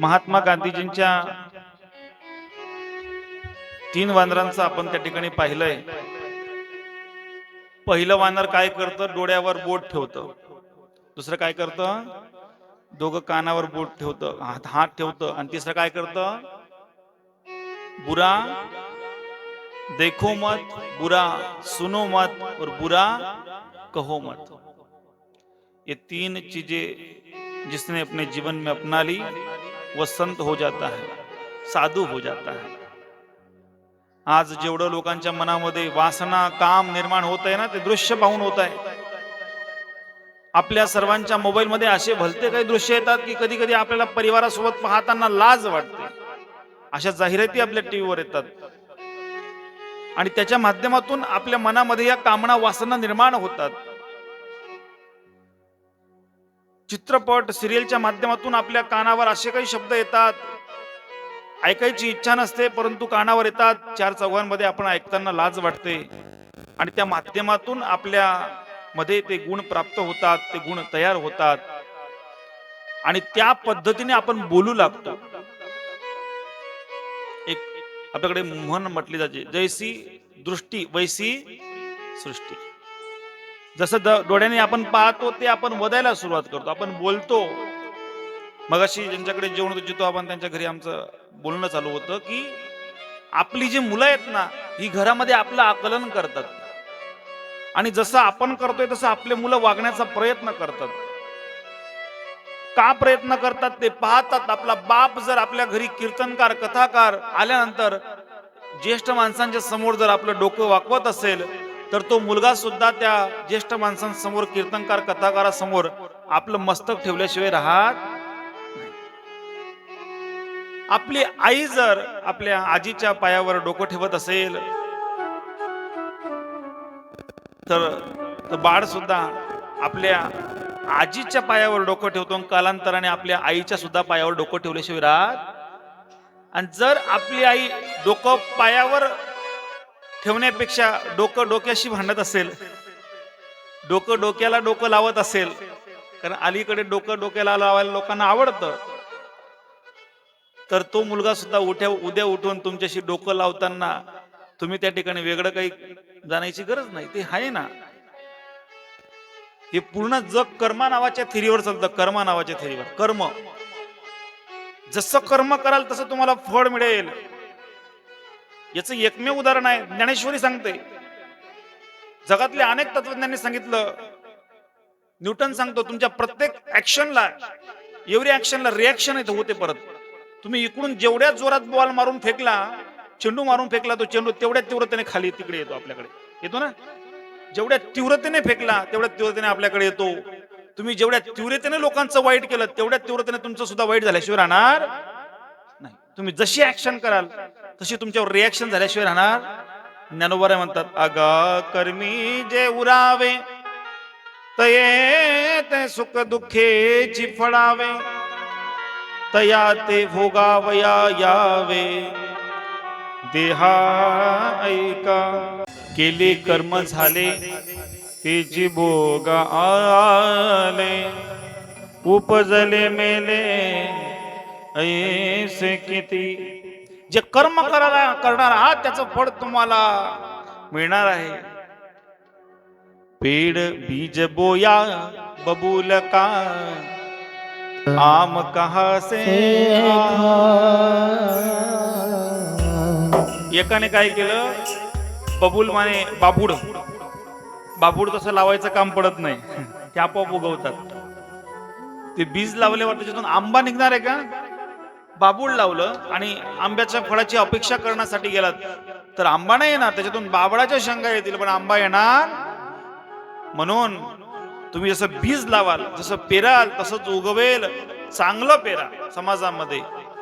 महात्मा गांधीजींच्या तीन वानरांचं आपण त्या ठिकाणी पाहिलंय. पहिलं वानर काय करतं? डोळ्यावर बोट ठेवतं. दुसरं काय करतं? दोघं कानावर बोट ठेवतं हात हात ठेवतं. आणि तिसरं काय करतं? बुरा देखो मत बुरा सुनो मत और बुरा कहो मत. ये तीन चीजें जिसने अपने जीवन में अपना ली वह संत हो जाता है साधू हो जाता है। आज जेवढं लोकांच्या मनामध्ये वासना काम निर्माण होत आहे ना ते दृश्य पाहून होत आहे. आपल्या सर्वांच्या मोबाईल मध्ये असे भलते काही दृश्य येतात की कधी कधी आपल्याला परिवारासोबत पाहताना लाज वाटते. अशा जाहिराती आपल्या टीव्हीवर येतात. आणि त्याच्या माध्यमातून आपल्या मनामध्ये या कामना वासना निर्माण होतात. चित्रपट सिरियलच्या माध्यमातून आपल्या कानावर असे काही शब्द येतात. ऐकायची इच्छा नसते परंतु कानावर येतात. चार चौघांमध्ये आपण ऐकताना लाज वाटते. आणि त्या माध्यमातून आपल्या मध्ये ते गुण प्राप्त होतात ते गुण तयार होतात. आणि त्या पद्धतीने आपण बोलू लागतो. एक आपल्याकडे म्हण म्हटली जाते. जैसी दृष्टी वैसी सृष्टी. जसं द- डोळ्याने आपण पाहतो ते आपण वदायला सुरुवात करतो. आपण बोलतो. मगाशी ज्यांच्याकडे जेवण जितो आपण त्यांच्या घरी आमचं बोलणं चालू होतं की आपली जी मुलं आहेत ना ही घरामध्ये आपलं आकलन करतात. आणि जसं आपण करतोय तसं आपले मुलं वागण्याचा प्रयत्न करतात. का प्रयत्न करतात ते पाहतात. आपला बाप जर आपल्या घरी कीर्तनकार कथाकार आल्यानंतर ज्येष्ठ माणसांच्या समोर जर आपलं डोकं वाकवत असेल तर तो मुलगा सुद्धा त्या ज्येष्ठ माणसांसमोर कीर्तनकार कथाकारासमोर आपलं मस्तक ठेवल्याशिवाय राहत आपली आई जर आपल्या आजीच्या पायावर डोकं ठेवत असेल तर तर बाळ सुद्धा आपल्या आजीच्या पायावर डोकं ठेवतो आणि कालांतराने आपल्या आईच्या सुद्धा पायावर डोकं ठेवल्याशिवाय राहत. आणि जर आपली आई डोकं पायावर ठेवण्यापेक्षा डोकं डोक्याशी भांडत असेल डोकं डोक्याला डोकं लावत असेल कारण अलीकडे डोकं डोक्याला लावायला लोकांना आवडतं. तर तो मुलगा सुद्धा उठ्या उद्या उठून तुमच्याशी डोकं लावताना तुम्ही त्या ठिकाणी वेगळं काही जाण्याची गरज नाही. ते आहे ना. हे पूर्ण जग कर्मा नावाच्या थिरीवर चालतं कर्मा नावाच्या थिरीवर. कर्म. जसं कर्म कराल तसं तुम्हाला फळ मिळेल. याचं एकमेव उदाहरण आहे. ज्ञानेश्वरी सांगते. जगातले अनेक तत्वज्ञांनी सांगितलं. न्यूटन सांगतो तुमच्या प्रत्येक ऍक्शनला एव्हरी ऍक्शनला रिॲक्शन इथं होते परत. तुम्ही इकडून जेवढ्या जोरात बॉल मारून फेकला चेंडू मारून फेकला तो चेंडू तेवढ्या तीव्रतेने खाली तिकडे येतो आपल्याकडे. येतो ना? जेवढ्या तीव्रतेने फेकला तेवढ्या तीव्रतेने आपल्याकडे येतो. तुम्ही जेवढ्या तीव्रतेने लोकांचं वाईट केलं तेवढ्या तीव्रतेने तुमचं सुद्धा वाईट झाल्याशिवाय राहणार नाही. तुम्ही जशी ऍक्शन कराल तशी तुमच्यावर रिॲक्शन झाल्याशिवाय राहणार ज्ञानोबा म्हणतात अगा कर्मी जे उरावे तये ते सुख दुःखेची फळावे तया ते भोगावया यावे. देहा ऐका केले कर्म झाले ते भोगा भोग आले उपजले मेले ऐसे किती जे कर्म करायला करणार आहात त्याचं फळ तुम्हाला मिळणार आहे. पेड़ बीज बोया बबूल का आम कहा से एकाने काय केलं? बबूल माने बाबूड. बाबूड तसं लावायचं काम पडत नाही. ते आपोआप उगवतात. ते बीज लावल्यावर त्याच्यातून आंबा निघणार आहे का? बाबूळ लावलं आणि आंब्याच्या फळाची अपेक्षा करण्यासाठी गेलात. तर आंबा नाही येणार त्याच्यातून बाबळाच्या शेंगा येतील पण आंबा येणार म्हणून तुम्ही जसं बीज लावाल जसं पेराल तसंच उगवेल चांगलं पेरा समाजामध्ये.